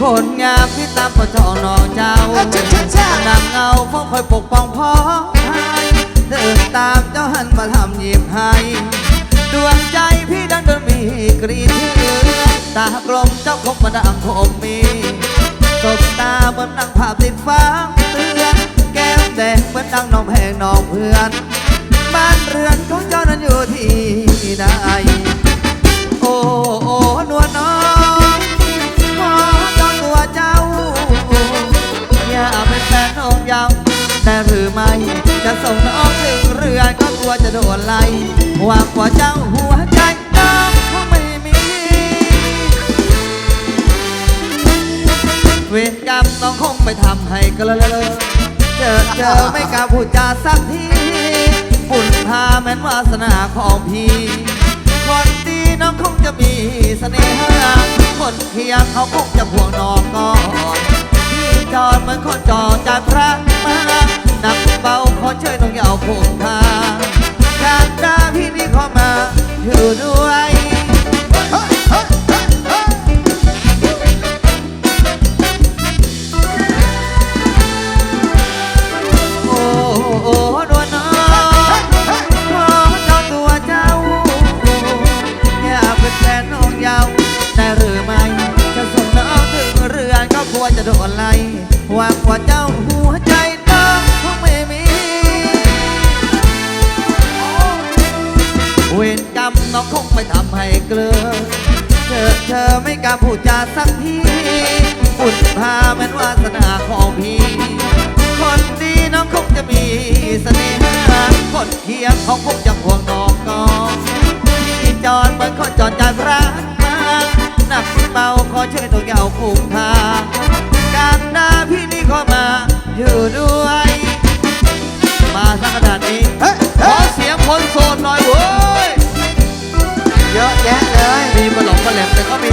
คนงามที่ตามประจองน้องเจ้าเอ้ยจ้านางเงาฟ้องคอยปกป้องพ่อให้เดินตามเจ้าหันมาทำยิ้มให้ดวงใจพี่ดันโดนมีกรีดเชือตากลมเจ้าคงมาดังคมมีสบตาเหมือนนังภาพติดฟ้าเตือนแก้มแดงเหมือนดังน้องแพงน้องเพื่อน บ้านเรือนของเจ้านั้นอยู่ที่ใด รือไม่ จะส่งน้องถึงเรือนก็กลัวจะโดนไล่ว่ากว่าเจ้าหัวใจน้องคงไม่มี เวรกรรมน้องคงไปทำให้กระเลอเจอเจอไม่กล้าพูดจาสักทีบุญพาแม้นวาสนาของพี่คนดีน้องคงจะมีเสน่หาคนเคียงเขาคงจะห่วงน้องก่ เบาขอเชิญน้องยาเอาผูกพาการดาพี่นี่ขอมาอยู่ด้วยโอ้โอ้นวลน้องขอจองตัวเจ้าอยากเป็นแฟนน้งยาวได้หรือไม่จะส่งน้องถึงเรือนก็กลัวจะโดนไล่วังว่าเจ้าหัวใจ น้องคงไม่ทำให้เกลือเธอเธอไม่กล้าพูดจาสักทีบุญพาแม้นวาสนาของพี่ คนดีน้องคงจะมีเสน่ห์คนเคียงเขาคงจะห่วงน้องก่อนพี่จอดเหมือนคนจอดจ ยอะแยะเลย มีปลาหลงปาแหลมแต่ก็มี